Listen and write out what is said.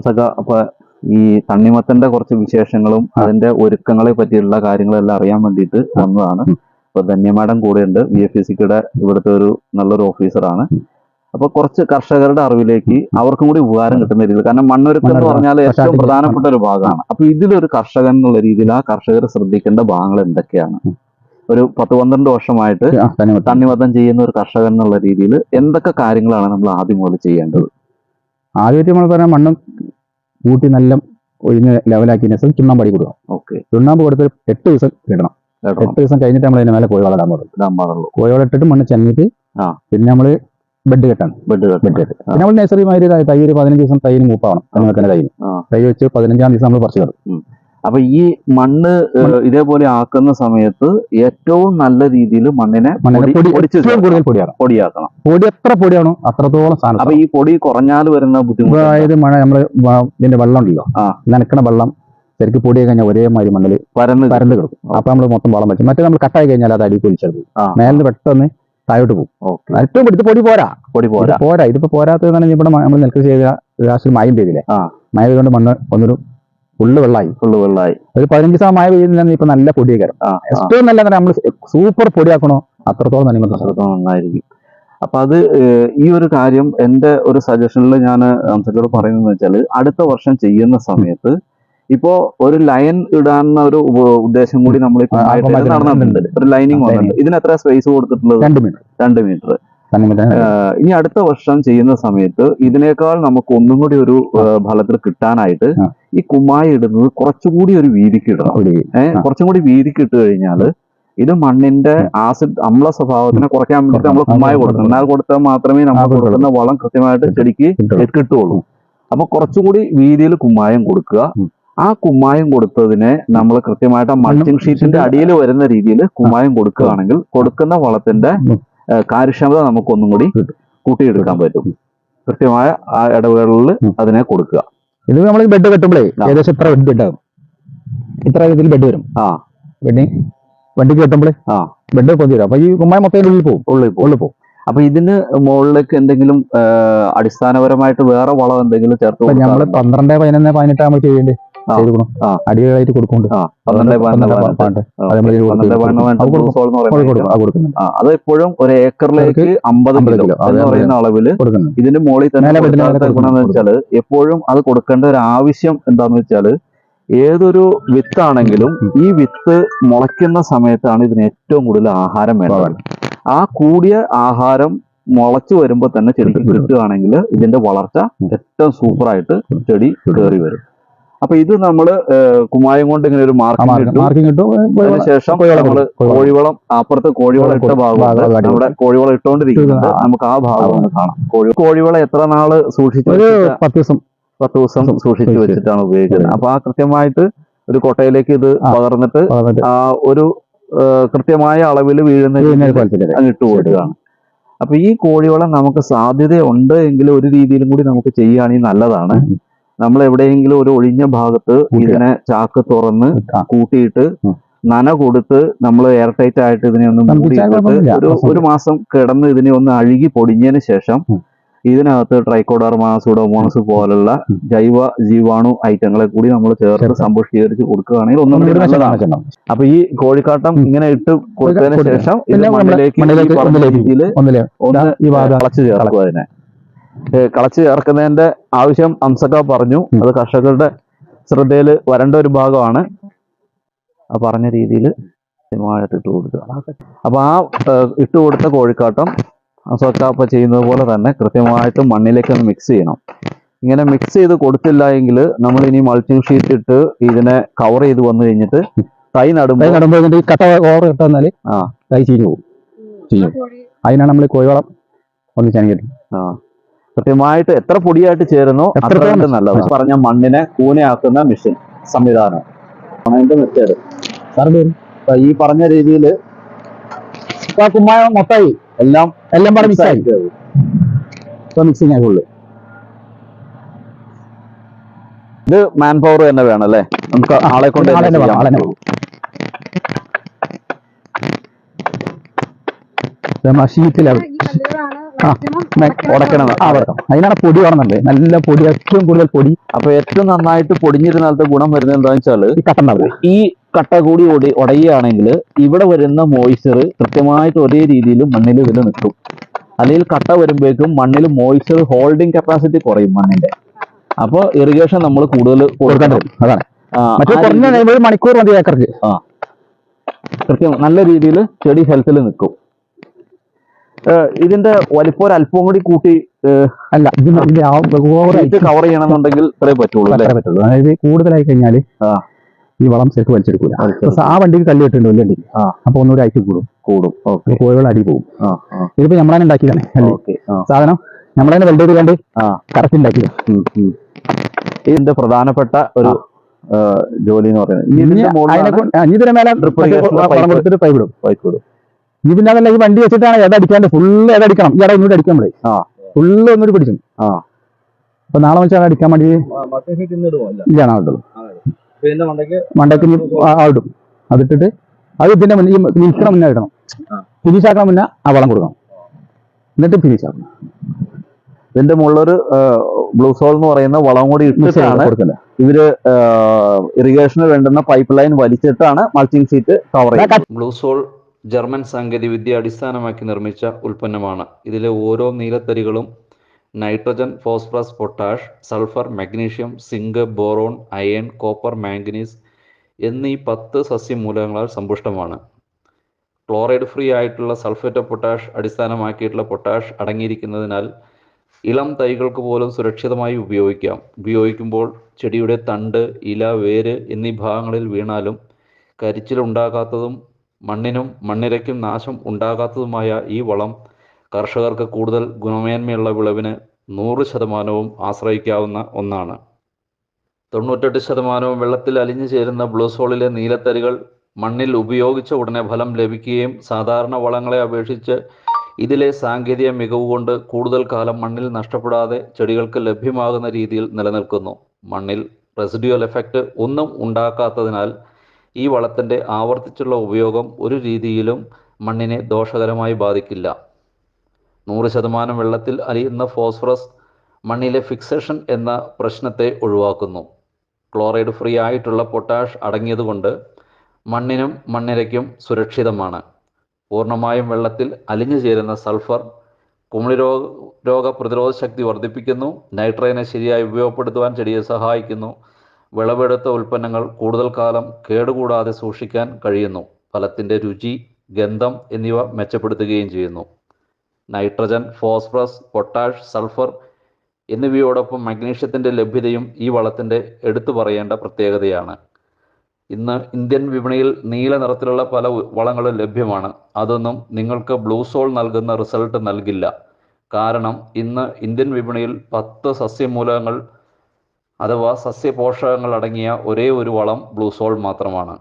ഹംസക്ക അപ്പൊ ഈ തണ്ണിമത്തന്റെ കുറച്ച് വിശേഷങ്ങളും അതിന്റെ ഒരുക്കങ്ങളെ പറ്റിയുള്ള കാര്യങ്ങളെല്ലാം അറിയാൻ വേണ്ടിയിട്ട് വന്നതാണ്. അപ്പൊ ധന്യ മാഡം കൂടെയുണ്ട്. ബി എഫ് സിയുടെ ഇവിടുത്തെ ഒരു നല്ലൊരു ഓഫീസറാണ്. അപ്പൊ കുറച്ച് കർഷകരുടെ അറിവിലേക്ക് അവർക്കും കൂടി ഉപകാരം കിട്ടുന്ന രീതിയിൽ കാരണം മണ്ണൊരുക്കം എന്ന് പറഞ്ഞാൽ ഏറ്റവും പ്രധാനപ്പെട്ട ഒരു ഭാഗമാണ്. അപ്പൊ ഇതിലൊരു കർഷകൻ എന്നുള്ള രീതിയിൽ ആ കർഷകർ ശ്രദ്ധിക്കേണ്ട ഭാഗങ്ങൾ എന്തൊക്കെയാണ്? ഒരു പത്ത് പന്ത്രണ്ട് വർഷമായിട്ട് തണ്ണിമത്തം ചെയ്യുന്ന ഒരു കർഷകൻ എന്നുള്ള രീതിയിൽ എന്തൊക്കെ കാര്യങ്ങളാണ് നമ്മൾ ആദ്യം മുതൽ ചെയ്യേണ്ടത്? ആദ്യമായിട്ട് നമ്മൾ പറയാം മണ്ണ് കൂട്ടി നല്ല ഒഴിഞ്ഞ് ലെവലാക്കിയതിന് ശേഷം ചുണ്ണാമ്പ് അടി കൊടുക്കണം. ഓക്കെ. ചുണ്ണാമ്പ് കൊടുത്ത് എട്ട് ദിവസം ഇടണം. എട്ട് ദിവസം കഴിഞ്ഞിട്ട് നമ്മൾ അതിന് മേലെ കോഴി ഇടാൻ പാടുള്ളൂ ഇടാൻ പാടുള്ളൂ. കോഴിവളം ഇട്ടിട്ട് മണ്ണ് ചെന്നിട്ട്. പിന്നെ നമ്മൾ ബെഡ് കെട്ടാണ്. ബെഡ് ബെഡ് കെട്ട്. പിന്നെ നമ്മൾ നഴ്സറി മാതിരി തൈ- തൈ ഒരു പതിനഞ്ച് ദിവസം തൈര് മൂപ്പാവണം അങ്ങനെ ആ. തൈ വെച്ച് പതിനഞ്ചാം ദിവസം നമ്മൾ പറിച്ചു കിടും. അപ്പൊ ഈ മണ്ണ് ഇതേപോലെ ആക്കുന്ന സമയത്ത് ഏറ്റവും നല്ല രീതിയിൽ മണ്ണിനെ പൊടിച്ച് കൂടുതൽ പൊടിയാണ് പൊടിയാക്കണം. പൊടി എത്ര പൊടിയാണോ അത്രത്തോളം സാധനം അപ്പൊ ഈ പൊടി കുറഞ്ഞാൽ വരുന്ന ബുദ്ധിമുട്ട് അതായത് മഴ നമ്മൾ ഇതിന്റെ വെള്ളം ഉണ്ടല്ലോ ആ. നനക്കണ വെള്ളം ശരിക്കും പൊടിയായി കഴിഞ്ഞാൽ ഒരേമാതിരി മണ്ണിൽ പരന്ന് പരന്ന് കിടക്കും. അപ്പൊ നമ്മൾ മൊത്തം വളം വെച്ചു മറ്റേ നമ്മൾ കട്ടായി കഴിഞ്ഞാൽ അത് അടി പൊലിച്ചത് ആ. മേലിന് പെട്ടെന്ന് താഴോട്ട് പോകും ഏറ്റവും ഇത് പൊടി പോരാ. പൊടി പോരാ. പോരാ. ഇതിപ്പോ പോരാത്തത് തന്നെ ഇവിടെ നമ്മൾ നെൽകൃഷി ചെയ്ത ലാസ്റ്റ് മയം പെയ്തില്ലേ? ആ. മഴ പെയ്തുകൊണ്ട് മണ്ണ് ഒന്നൊരു ഫുള്ള് വെള്ളമായി ഫുള്ള് വെള്ളമായി ഒരു പതിനഞ്ച് ദിവസം മഴ പെയ്യുന്ന ഇപ്പൊ നല്ല ആ. ഏറ്റവും നല്ല നമ്മൾ സൂപ്പർ പൊടിയാക്കണോ അത്രത്തോളം തന്നെ അത്രത്തോളം നന്നായിരിക്കും. അപ്പൊ അത് ഈ ഒരു കാര്യം എന്റെ ഒരു സജഷനിൽ ഞാൻ ഹംസക്കോട് പറയുന്നത് വെച്ചാൽ അടുത്ത വർഷം ചെയ്യുന്ന സമയത്ത് ഇപ്പോ ഒരു ലൈൻ ഇടാന്ന ഒരു ഉദ്ദേശം കൂടി നമ്മൾ ഇപ്പൊ. നടന്നിട്ടുണ്ട്. ഒരു ലൈനിങ് വന്നിട്ടുണ്ട്. ഇതിന് എത്ര സ്പേസ് കൊടുത്തിട്ടുള്ളത്? രണ്ട് മീറ്റർ രണ്ട് മീറ്റർ ഇനി അടുത്ത വർഷം ചെയ്യുന്ന സമയത്ത് ഇതിനേക്കാൾ നമുക്ക് ഒന്നും കൂടി ഒരു ഫലത്തിൽ കിട്ടാനായിട്ട് ഈ കുമ്മായി ഇടുന്നത് കുറച്ചുകൂടി ഒരു വീതിക്ക് ഇടണം. ഏഹ്. കുറച്ചും കൂടി വീതിക്ക് ഇട്ട് കഴിഞ്ഞാൽ ഇത് മണ്ണിന്റെ ആസിഡ് അമ്ല സ്വഭാവത്തിനെ കുറയ്ക്കാൻ വേണ്ടിയിട്ട് നമ്മൾ കുമായി കുമ്മായി കൊടുക്കണം. എന്നാൽ കൊടുത്താൽ മാത്രമേ നമ്മൾ കൊടുക്കുന്ന വളം കൃത്യമായിട്ട് ചെടിക്ക് കിട്ടും. കിട്ടുള്ളൂ അപ്പൊ കുറച്ചുകൂടി വീതിയിൽ കുമ്മായം കൊടുക്കുക. ആ കുമ്മായം കൊടുത്തതിനെ നമ്മൾ കൃത്യമായിട്ട് മൾച്ചിങ് ഷീറ്റിന്റെ അടിയിൽ വരുന്ന രീതിയിൽ കുമ്മായം കൊടുക്കുകയാണെങ്കിൽ കൊടുക്കുന്ന വളത്തിന്റെ കാര്യക്ഷമത നമുക്കൊന്നും കൂടി കിട്ടും. കൂട്ടിയെടുക്കാൻ പറ്റും. കൃത്യമായ ആ ഇടവേളകളിൽ അതിനെ കൊടുക്കുക. ഇത് നമ്മൾ ബെഡ് കെട്ടുമ്പോഴേ ഏകദേശം ഇത്ര ബെഡ് ഉണ്ടാകും ഇത്ര ഇതിൽ ബെഡ് വരും. ആ. ബെഡ് വണ്ടിക്ക് കെട്ടുമ്പോഴേ ആ. ബെഡ് കൊതി വരും അപ്പൊ ഈ കുമ്മായ മൊത്തം ഉള്ളിൽ പോകും ഉള്ളിൽ ഉള്ളിൽ പോകും അപ്പൊ ഇതിന് മുകളിലേക്ക് എന്തെങ്കിലും അടിസ്ഥാനപരമായിട്ട് വേറെ വളം എന്തെങ്കിലും ചേർത്ത് നമ്മൾ പന്ത്രണ്ട് പതിനൊന്ന് പന്ത്രണ്ട് പതിനെട്ട്. അത് കൊടുക്കുന്നുണ്ട്. അത് എപ്പോഴും ഒരു ഏക്കറിലേക്ക് അമ്പത് കിലോ എന്ന്. പറയുന്ന അളവിൽ ഇതിന്റെ മുകളിൽ തന്നെ വെച്ചാൽ എപ്പോഴും അത് കൊടുക്കേണ്ട ഒരു ആവശ്യം എന്താന്ന് വെച്ചാൽ ഏതൊരു വിത്താണെങ്കിലും ഈ വിത്ത് മുളയ്ക്കുന്ന സമയത്താണ് ഇതിന് ഏറ്റവും കൂടുതൽ ആഹാരം വേണ്ടത്. ആ കൂടിയ ആഹാരം മുളച്ചു വരുമ്പോൾ തന്നെ ചെടിക്ക് കിട്ടും. കിട്ടുകയാണെങ്കിൽ ഇതിന്റെ വളർച്ച. ഏറ്റവും സൂപ്പറായിട്ട് ചെടി കയറി വരും. അപ്പൊ ഇത് നമ്മൾ കുമായം കുമ്മായം കൊണ്ട് ഇങ്ങനെ ഒരു മാർക്കിംഗ് കിട്ടും അതിനുശേഷം നമ്മൾ കോഴിവളം. അപ്പുറത്ത് കോഴിവളം ഇട്ട ഭാഗമാണ് നമ്മുടെ കോഴിവളം ഇട്ടുകൊണ്ടിരിക്കുന്നത് നമുക്ക് ആ ഭാഗം കാണാം. കോഴി കോഴിവളം എത്ര നാൾ സൂക്ഷിച്ചു ഒരു? പത്ത് ദിവസം. പത്ത് ദിവസം സൂക്ഷിച്ചു വെച്ചിട്ടാണ് ഉപയോഗിക്കുന്നത്. അപ്പൊ ആ കൃത്യമായിട്ട് ഒരു കൊട്ടയിലേക്ക് ഇത് പകർന്നിട്ട് ആ ഒരു കൃത്യമായ അളവിൽ വീഴുന്ന ഇട്ടു കൊടുക്കുകയാണ്. അപ്പൊ ഈ കോഴിവളം നമുക്ക് സാധ്യതയുണ്ട് എങ്കിൽ ഒരു രീതിയിലും കൂടി നമുക്ക് ചെയ്യുകയാണെങ്കിൽ നല്ലതാണ്. നമ്മൾ എവിടെയെങ്കിലും ഒരു ഒഴിഞ്ഞ ഭാഗത്ത് ഇതിനെ ചാക്ക് തുറന്ന് കൂട്ടിയിട്ട്. നന കൊടുത്ത് നമ്മൾ എയർ ടൈറ്റ് ആയിട്ട് ഇതിനെ ഒന്ന് ഒരു ഒരു മാസം കിടന്ന് ഇതിനെ ഒന്ന് അഴുകി പൊടിഞ്ഞതിന് ശേഷം. ഇതിനകത്ത് ട്രൈക്കോഡർമ സുഡോമോണസ് പോലുള്ള ജൈവ ജീവാണു ഐറ്റങ്ങളെ കൂടി നമ്മൾ ചേർത്ത്. സമ്പുഷ്ടീകരിച്ച് കൊടുക്കുകയാണെങ്കിൽ ഒന്നും അപ്പൊ ഈ കോഴിക്കാട്ടം ഇങ്ങനെ ഇട്ട് കൊടുത്തതിന് ശേഷം ഇത് മണ്ണിലേക്ക് ഈ മണ്ണിലേക്ക് ഒന്ന് ചേർക്കുക അതിനെ. കളച്ച് ചേർക്കുന്നതിന്റെ ആവശ്യം അംസക്ക പറഞ്ഞു. അത് കർഷകരുടെ ശ്രദ്ധയിൽ വരേണ്ട ഒരു ഭാഗമാണ്. ആ പറഞ്ഞ രീതിയിൽ സ്ഥിരമായിട്ട് ഇട്ട് കൊടുക്കുക. അപ്പൊ ആ ഇട്ട് കൊടുത്ത കോഴിക്കാട്ടം അംസക്ക അപ്പൊ ചെയ്യുന്നത് പോലെ തന്നെ കൃത്യമായിട്ട് മണ്ണിലേക്ക് ഒന്ന് മിക്സ് ചെയ്യണം. ഇങ്ങനെ മിക്സ് ചെയ്ത് കൊടുത്തില്ല എങ്കിൽ നമ്മൾ ഇനി മൾച്ചിങ് ഷീറ്റ് ഇട്ട് ഇതിനെ കവർ ചെയ്ത് വന്നു കഴിഞ്ഞിട്ട് തൈ നടുമ്പോൾ നടുമ്പോൾ ഇതിന്റെ ഈ കട്ട ഓവർ ഇട്ട് വന്നാൽ ആ. തൈ ചീഞ്ഞു പോകും. അതിനാണ് നമ്മൾ കോഴിവളം ഒന്ന് ചനക്കിട്ട് ആ. കൃത്യമായിട്ട് എത്ര പൊടിയായിട്ട് ചേരുന്നു അത്രയും? നല്ലത്. പറഞ്ഞ മണ്ണിനെ കൂനയാക്കുന്ന മെഷീൻ സംവിധാനം. അതിന്റെ മെത്തേഡ് അപ്പൊ ഈ പറഞ്ഞ രീതിയിൽ കുമ്മായം മൊത്തമായി. എല്ലാം എല്ലാം പറഞ്ഞു മിക്സിംഗ്. ഇപ്പൊ മിക്സിങ് ഇത് മാൻ പവർ തന്നെ വേണം അല്ലേ? നമുക്ക് ആളെ കൊണ്ട്. ഷീറ്റിലാണ് ഈ കല്ലുകളാണ് ഉടക്കണം ആ വെക്കാം അതിനാണ് പൊടി വേണമെന്നുണ്ട് നല്ല പൊടി ഏറ്റവും കൂടുതൽ പൊടി. അപ്പൊ ഏറ്റവും നന്നായിട്ട് പൊടിഞ്ഞിരുന്നാലത്തെ ഗുണം വരുന്നത് എന്താണെന്ന് വെച്ചാൽ ഈ കട്ടണ്ട ഈ കട്ട കൂടി ഒടി ഉടയുകയാണെങ്കിൽ ഇവിടെ വരുന്ന മോയ്സ്ചർ കൃത്യമായിട്ട് ഒരേ രീതിയിൽ മണ്ണിൽ ഇതിൽ നിൽക്കും. അല്ലെങ്കിൽ കട്ട വരുമ്പോഴേക്കും മണ്ണിൽ മോയ്സ്ചർ ഹോൾഡിംഗ് കപ്പാസിറ്റി കുറയും മണ്ണിന്റെ അപ്പോൾ ഇറിഗേഷൻ നമ്മൾ കൂടുതൽ കൊടുക്കേണ്ടത് കൊടുക്കണം. അതാണ്. മറ്റേ കുറഞ്ഞ ഒരു മണിക്കൂർ മതി ഏക്കർക്ക്. ആ കൃത്യം നല്ല രീതിയിൽ ചെടി ഹെൽത്തിൽ നിൽക്കും. ഇതിന്റെ വലിപ്പം ഒരു അല്പം കൂടി കൂട്ടി അല്ല ഓവറായിട്ട് കവർ ചെയ്യണമെന്നുണ്ടെങ്കിൽ ഇത്രേ പറ്റുള്ളൂ പറ്റുള്ളൂ. അതായത് കൂടുതലായി കഴിഞ്ഞാൽ ആ. ഈ വളം ശരിക്കും വലിച്ചെടുക്കൂല. ആ വണ്ടിക്ക് കല്ല് കെട്ടുണ്ട് വലിയ വണ്ടി. അപ്പൊ ഒന്നുകൂടി അയച്ചു കൂടും. കൂടും. കോഴികൾ അടി പോകും ഇതിപ്പോ നമ്മളെ ഉണ്ടാക്കിയതാണ് സാധനം നമ്മളെ വെൽഡ് ചെയ്ത് കണ്ട് കറക്റ്റ് ഉണ്ടാക്കിയത്. ഇതിന്റെ പ്രധാനപ്പെട്ട ഒരു ജോലി എന്ന് പറയുന്നത്. ഇതിന്റെ മേലെ പൈപ്പ് ഇടും. ഇടും. പിന്നെ അതല്ല ഈ വണ്ടി വെച്ചിട്ടാണ് ഏതടിക്കാണ്ട് ഫുള്ള് ഏതടിക്കണം ഈ അട ഒന്നുകൂടി അടിക്കാൻ പറയും ആ. ഫുള്ള് ഒന്നുകൂടി പിടിച്ചു. ആ. അപ്പൊ നാളെ വെച്ചാൽ അടിക്കാൻ വേണ്ടി? ഇല്ല. മണ്ടയ്ക്ക് ഇനി ആ- ആ ഇടും. അതിട്ടിട്ട് അത് ഇതിന്റെ മുന്നേ ഈ നിൽക്കണ മുന്നേ ഇടണം. ഫിനിഷ് ആക്കണ മുന്നേ ആ വളം കൊടുക്കണം. എന്നിട്ട് ഫിനിഷ് ആക്കണം. ഇതിന്റെ മുകളിലൊരു ബ്ലൂ സോൾ എന്ന് പറയുന്ന വളം കൂടി ഇട്ടിട്ടാണ് ഇവർ ഇറിഗേഷന് വേണ്ടുന്ന പൈപ്പ് ലൈൻ വലിച്ചിട്ടാണ് മൾച്ചിങ് സീറ്റ് കവർ ചെയ്യുന്നത്. ബ്ലൂ സോൾ ജർമ്മൻ സാങ്കേതികവിദ്യ അടിസ്ഥാനമാക്കി നിർമ്മിച്ച ഉൽപ്പന്നമാണ്. ഇതിലെ ഓരോ നീലത്തരികളും nitrogen phosphorus potash sulphur magnesium zinc boron iron copper manganese എന്നീ പത്ത് സസ്യമൂലകങ്ങളാൽ സമ്പുഷ്ടമാണ്. ക്ലോറൈഡ് ഫ്രീ ആയിട്ടുള്ള സൾഫേറ്റ് പൊട്ടാഷ് അടിസ്ഥാനമാക്കിയിട്ടുള്ള പൊട്ടാഷ് അടങ്ങിയിരിക്കുന്നതിനാൽ ഇളം തൈകൾക്ക് പോലും സുരക്ഷിതമായി ഉപയോഗിക്കാം. ഉപയോഗിക്കുമ്പോൾ ചെടിയുടെ തണ്ട് ഇല വേര് എന്നീ ഭാഗങ്ങളിൽ വീണാലും കരിച്ചിലുണ്ടാകാത്തതും മണ്ണിനും മണ്ണിരയ്ക്കും നാശം ഉണ്ടാകാത്തതുമായ ഈ വളം കർഷകർക്ക് കൂടുതൽ ഗുണമേന്മയുള്ള വിളവിന് നൂറ് ശതമാനവും ആശ്രയിക്കാവുന്ന ഒന്നാണ്. തൊണ്ണൂറ്റെട്ട് ശതമാനവും വെള്ളത്തിൽ അലിഞ്ഞു ചേരുന്ന ബ്ലൂസോളിലെ നീലത്തരികൾ മണ്ണിൽ ഉപയോഗിച്ച ഉടനെ ഫലം ലഭിക്കുകയും സാധാരണ വളങ്ങളെ അപേക്ഷിച്ച് ഇതിലെ സാങ്കേതിക മികവ് കൊണ്ട് കൂടുതൽ കാലം മണ്ണിൽ നഷ്ടപ്പെടാതെ ചെടികൾക്ക് ലഭ്യമാകുന്ന രീതിയിൽ നിലനിൽക്കുന്നു. മണ്ണിൽ റെസിഡ്യുവൽ എഫക്റ്റ് ഒന്നും ഉണ്ടാക്കാത്തതിനാൽ ഈ വളത്തിന്റെ ആവർത്തിച്ചുള്ള ഉപയോഗം ഒരു രീതിയിലും മണ്ണിനെ ദോഷകരമായി ബാധിക്കില്ല. നൂറ് ശതമാനം വെള്ളത്തിൽ അലിയുന്ന ഫോസ്ഫറസ് മണ്ണിലെ ഫിക്സേഷൻ എന്ന പ്രശ്നത്തെ ഒഴിവാക്കുന്നു. ക്ലോറൈഡ് ഫ്രീ ആയിട്ടുള്ള പൊട്ടാഷ് അടങ്ങിയതുകൊണ്ട് മണ്ണിനും മണ്ണിരയ്ക്കും സുരക്ഷിതമാണ്. പൂർണമായും വെള്ളത്തിൽ അലിഞ്ഞു ചേരുന്ന സൾഫർ കുമിളി രോഗ പ്രതിരോധ ശക്തി വർദ്ധിപ്പിക്കുന്നു. നൈട്രജനെ ശരിയായി ഉപയോഗപ്പെടുത്തുവാൻ ചെടിയെ സഹായിക്കുന്നു. വിളവെടുത്ത ഉൽപ്പന്നങ്ങൾ കൂടുതൽ കാലം കേടുകൂടാതെ സൂക്ഷിക്കാൻ കഴിയുന്നു. ഫലത്തിന്റെ രുചി ഗന്ധം എന്നിവ മെച്ചപ്പെടുത്തുകയും ചെയ്യുന്നു. നൈട്രജൻ ഫോസ്ഫറസ് പൊട്ടാഷ് സൾഫർ എന്നിവയോടൊപ്പം മഗ്നീഷ്യത്തിന്റെ ലഭ്യതയും ഈ വളത്തിന്റെ എടുത്തു പറയേണ്ട പ്രത്യേകതയാണ്. ഇന്ന് ഇന്ത്യൻ വിപണിയിൽ നീല നിറത്തിലുള്ള പല വളങ്ങളും ലഭ്യമാണ്. അതൊന്നും നിങ്ങൾക്ക് ബ്ലൂ സോൾ നൽകുന്ന റിസൾട്ട് നൽകില്ല. കാരണം ഇന്ന് ഇന്ത്യൻ വിപണിയിൽ പത്ത് സസ്യമൂലകങ്ങൾ അഥവാ സസ്യപോഷകങ്ങൾ അടങ്ങിയ ഒരേ ഒരു വളം ബ്ലൂസോൾ മാത്രമാണ്.